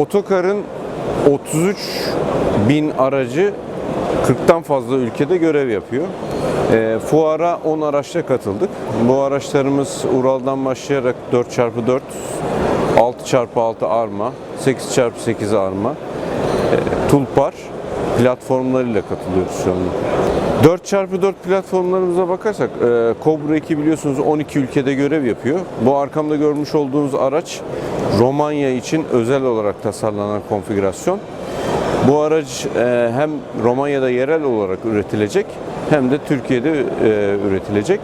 Otokar'ın 33 bin aracı 40'tan fazla ülkede görev yapıyor. E, fuara 10 araçla katıldık. Bu araçlarımız Ural'dan başlayarak 4x4, 6x6 arma, 8x8 arma, e, Tulpar platformlarıyla katılıyoruz şu anda. 4x4 platformlarımıza bakarsak e, Cobra 2 biliyorsunuz 12 ülkede görev yapıyor. Bu arkamda görmüş olduğunuz araç Romanya için özel olarak tasarlanan konfigürasyon. Bu araç e, hem Romanya'da yerel olarak üretilecek hem de Türkiye'de e, üretilecek.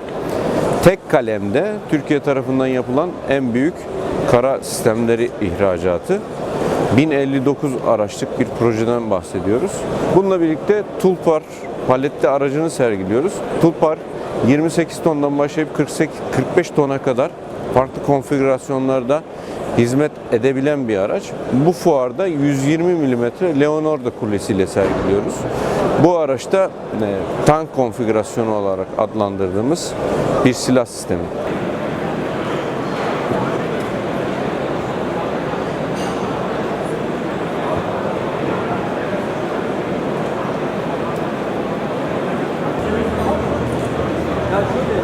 Tek kalemde Türkiye tarafından yapılan en büyük kara sistemleri ihracatı. 1059 araçlık bir projeden bahsediyoruz. Bununla birlikte Tulpar paletli aracını sergiliyoruz. Tulpar 28 tondan başlayıp 48 45 tona kadar farklı konfigürasyonlarda hizmet edebilen bir araç. Bu fuarda 120 mm Leonardo Kulesi ile sergiliyoruz. Bu araçta e, tank konfigürasyonu olarak adlandırdığımız bir silah sistemi. Yani şöyle,